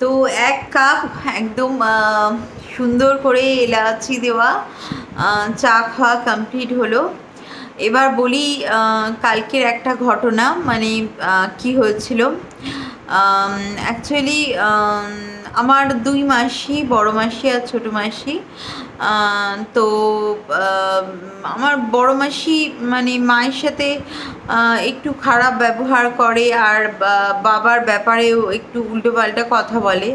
তো এক কাপ একদম সুন্দর করে এলাচি দেওয়া চা খাওয়া কমপ্লিট হলো। এবার বলি কালকের একটা ঘটনা মানে কি হয়েছিল? অ্যাকচুয়ালি আমার দুই মাসি, বড় মাসি আর ছোটো মাসি। তো আমার বড় মাসি মানে মায়ের সাথে একটু খারাপ ব্যবহার করে আর বাবার ব্যাপারেও একটু উল্টোপাল্টা কথা বলে।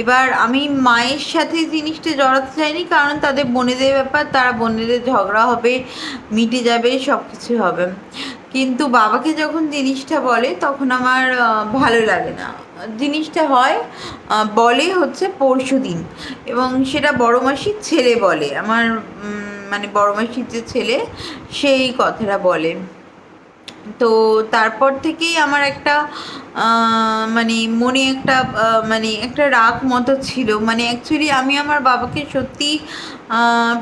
এবার আমি মায়ের সাথে জিনিসটা জড়াতে চাইনি, কারণ তাদের বোনেদের ব্যাপার, তারা বোনেদের ঝগড়া হবে, মিটে যাবে সব কিছু হবে। কিন্তু বাবাকে যখন জিনিসটা বলে, তখন আমার ভালো লাগে না। জিনিসটা হয় বলে হচ্ছে পরশু দিন। এবং সেটা বড় মাসির ছেলে বলে। আমার মানে বড় মাসির যে ছেলে, সেই কথাটা বলে। তো তারপর থেকেই আমার একটা মানে মনে একটা মানে একটা রাগ মতো ছিল। মানে অ্যাকচুয়ালি আমি আমার বাবাকে সত্যি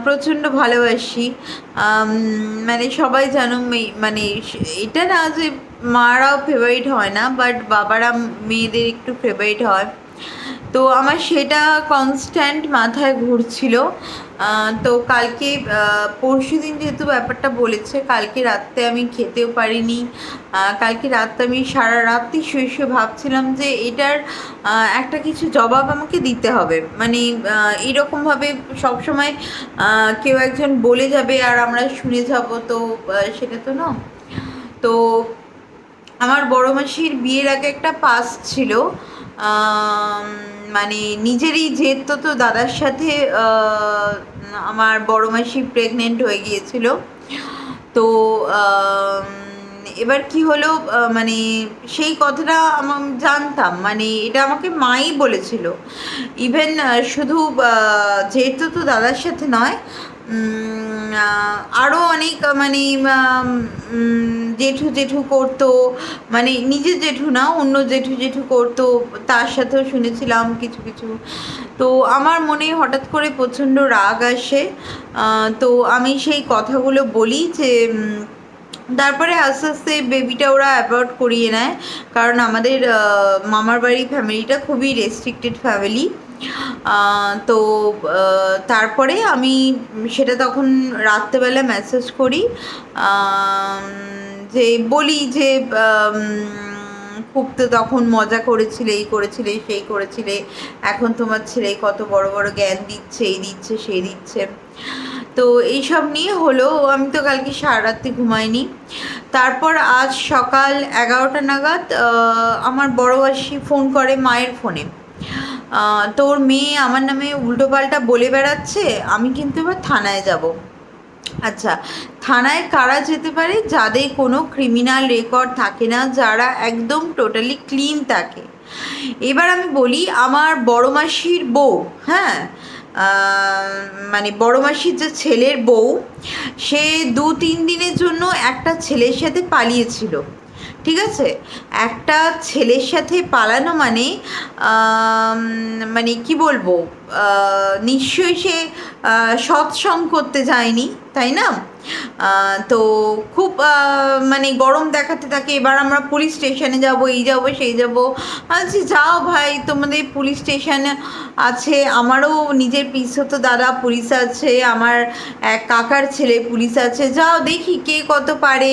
প্রচণ্ড ভালোবাসি। মানে সবাই জানো মানে এটা না যে মারাও ফেভারিট হয় না বাট বাবারা মেয়েদের একটু ফেভারিট হয়। তো আমার সেটা কনস্ট্যান্ট মাথায় ঘুরছিল। তো কালকে পরশু দিন যেহেতু ব্যাপারটা বলেছে, কালকে রাত্রে আমি খেতেও পারিনি। কালকে রাত্রে আমি সারা রাত্রি শুয়ে শুয়ে ভাবছিলাম যে এটার একটা কিছু জবাব আমাকে দিতে হবে। মানে এরকমভাবে সবসময় কেউ একজন বলে যাবে, আর আমরা শুনে যাব, তো সেটা তো না। তো আমার বড় মাসির বিয়ের আগে একটা পাস ছিল। মানে নিজেরই জেদ তো তো দাদার সাথে আমার বড় মাসি প্রেগনেন্ট হয়ে গিয়েছিল। তো এবার কি হলো মানে সেই কথাটা আমার জানতাম মানে এটা আমাকে মাই বলেছিল। ইভেন শুধু যেহেতু তো দাদার সাথে নয় আরও অনেক মানে জেঠু জেঠু করতো মানে নিজের জেঠু না, অন্য জেঠু জেঠু করতো, তার সাথেও শুনেছিলাম কিছু কিছু। তো আমার মনে হঠাৎ করে প্রচণ্ড রাগ আসে তো আমি সেই কথাগুলো বলি যে তারপরে আস্তে আস্তে বেবিটা ওরা অ্যাভয়েড করিয়ে নেয়। কারণ আমাদের মামার বাড়ি ফ্যামিলিটা খুবই রেস্ট্রিক্টেড ফ্যামিলি তো তারপরে আমি সেটা তখন রাত্রেবেলা মেসেজ করি। যে বলি যে খুব তো তখন মজা করেছিলে, এই করেছিলে, সেই করেছিলে। এখন তোমার ছেলে কত বড় বড় জ্ঞান দিচ্ছে, এই দিচ্ছে, সেই দিচ্ছে। তো এইসব নিয়ে হলো, আমি তো কালকে সারা রাত্রি ঘুমাইনি। তারপর আজ সকাল এগারোটা নাগাদ আমার বড় মাসি ফোন করে মায়ের ফোনে। তোর মেয়ে আমার নামে উল্টোপাল্টা বলে বেড়াচ্ছে, আমি কিন্তু এবার থানায় যাব। আচ্ছা থানায় কারা যেতে পারে যাদের কোনো ক্রিমিনাল রেকর্ড থাকে না, যারা একদম টোটালি ক্লিন থাকে। এবার আমি বলি, আমার বড় মাসির বউ হ্যাঁ? মানে বড় মাসির যে ছেলের বউ, সে দু তিন দিনের জন্য একটা ছেলের সাথে পালিয়েছিল। ঠিক আছে? একটা ছেলের সাথে পালানো মানে মানে কি বলব? নিশ্চয়ই সে সৎসঙ্গ করতে যায়নি, তাই না? তো খুব মানে গরম দেখাতে থাকে, এবার আমরা পুলিশ স্টেশনে যাব, এই যাব, সেই যাব। আচ্ছা যাও ভাই, তোমাদের পুলিশ স্টেশন আছে, আমারও নিজের পিসতো দাদা পুলিশ আছে, আমার এক কাকার ছেলে পুলিশ আছে। যাও দেখি কে কত পারে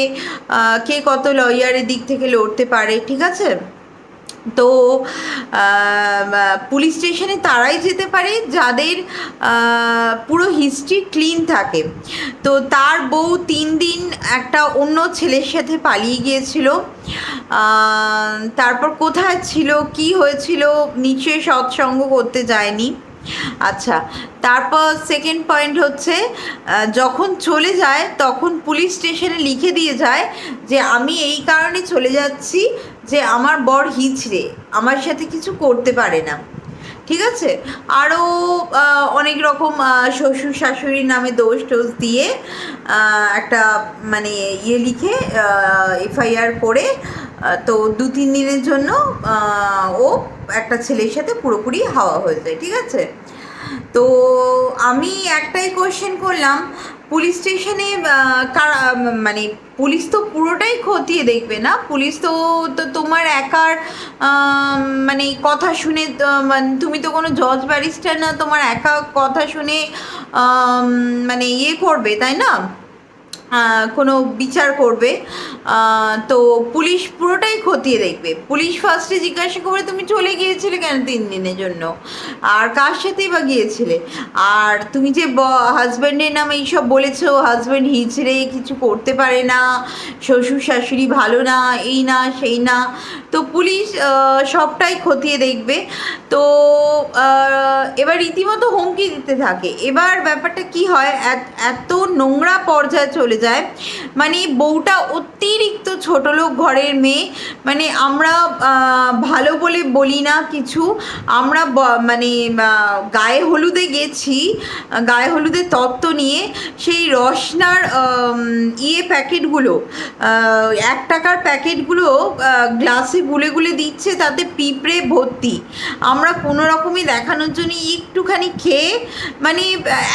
কে কত লয়ারের দিক থেকে লড়তে পারে, ঠিক আছে? তো পুলিশ স্টেশনে তারাই যেতে পারে যাদের পুরো হিস্ট্রি ক্লিন থাকে। তো তার বউ তিন দিন একটা অন্য ছেলের সাথে পালিয়ে গিয়েছিল। তারপর কোথায় ছিল, কি হয়েছিল, নিশ্চয়ই সৎসঙ্গ করতে যায়নি। আচ্ছা তারপর সেকেন্ড পয়েন্ট হচ্ছে যখন চলে যায়, তখন পুলিশ স্টেশনে লিখে দিয়ে যায় যে, আমি এই কারণে চলে যাচ্ছি যে আমার বর হিচড়ে, আমার সাথে কিছু করতে পারে না। ঠিক আছে? আরও অনেক রকম শ্বশুর শাশুড়ির নামে দোষ টোষ দিয়ে একটা মানে ইয়ে লিখে এফআইআর করে তো দু, তিন দিনের জন্য ও একটা ছেলের সাথে পুরোপুরি হাওয়া হয়ে যায়। ঠিক আছে? তো আমি একটাই কোয়েশ্চেন করলাম পুলিশ স্টেশনে মানে পুলিশ তো পুরোটাই খতিয়ে দেখবে না? পুলিশ তো তোমার একার মানে কথা শুনে মানে তুমি তো কোনো জজ ব্যারিস্টার না, তোমার একা কথা শুনে মানে ইয়ে করবে, তাই না? কোনো বিচার করবে তো পুলিশ পুরোটাই খতিয়ে দেখবে। পুলিশ ফার্স্টে জিজ্ঞাসা করবে, তুমি চলে গিয়েছিলে কেন তিন দিনের জন্য? আর কার সাথেই বা গিয়েছিলে? আর তুমি যে হাজব্যান্ডের নামে এইসব বলেছ হাজব্যান্ড হিজড়ে কিছু করতে পারে না, শ্বশুর শাশুড়ি ভালো না, এই না, সেই না। তো পুলিশ সবটাই খতিয়ে দেখবে। তো এবার রীতিমতো হুমকি দিতে থাকে। এবার ব্যাপারটা কি হয়, এত নোংরা পর্যায়ে চলে যায়। মানে বউটা অতিরিক্ত ছোট লোক ঘরের মেয়ে। মানে আমরা ভালো বলে বলি না কিছু। আমরা মানে গায়ে হলুদে গেছি, গায়ে হলুদের তত্ত্ব নিয়ে। সেই রসনার ইয়ে প্যাকেটগুলো এক টাকার প্যাকেটগুলো গ্লাসে গুলে গুলে দিচ্ছে, তাতে পিঁপড়ে ভর্তি। আমরা কোনো রকমই দেখানোর জন্য একটুখানি খেয়ে মানে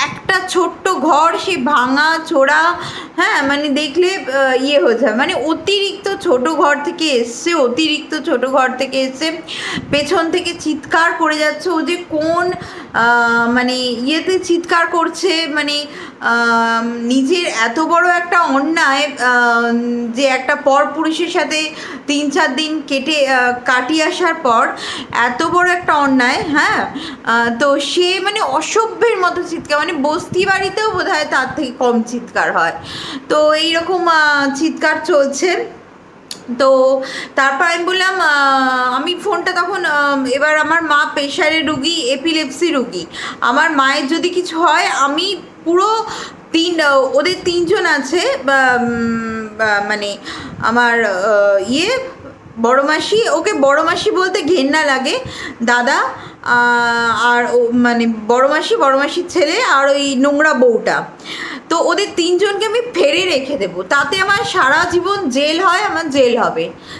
একটা ছোট্ট ঘর, সে ভাঙা চোরা হ্যাঁ মানে দেখলে ইয়ে হয়ে যায়। মানে অতিরিক্ত ছোট ঘর থেকে এসছে, অতিরিক্ত ছোট ঘর থেকে এসছে, পেছন থেকে চিৎকার করে যাচ্ছে ও যে কোন মানে ইয়েতে চিৎকার করছে মানে নিজের এত বড় একটা অন্যায় যে একটা পর পুরুষের সাথে তিন চার দিন কেটে কাটিয়ে আসার পর এত বড় একটা অন্যায় হ্যাঁ? তো সে মানে অসভ্যের মতো চিৎকার মানে বস্তি বাড়িতেও বোধ তার থেকে কম চিৎকার হয়। তো এইরকম চিৎকার চলছে। তো তারপর আমি বললাম আমি ফোনটা তখন এবার আমার মা প্রেশারের রুগী এপিলেপসি রুগী। আমার মায়ের যদি কিছু হয়, আমি পুরো তিন ওদের তিনজন আছে মানে আমার ইয়ে বড় মাসি, ওকে বড় মাসি বলতে ঘেন্না লাগে। দাদা আর ও মানে বড় মাসি, বড় মাসির ছেলে আর ওই নোংরা বউটা। তো ওদের তিনজনকে আমি ফেরে রেখে দেবো। তাতে আমার সারা জীবন জেল হয়, আমার জেল হবে।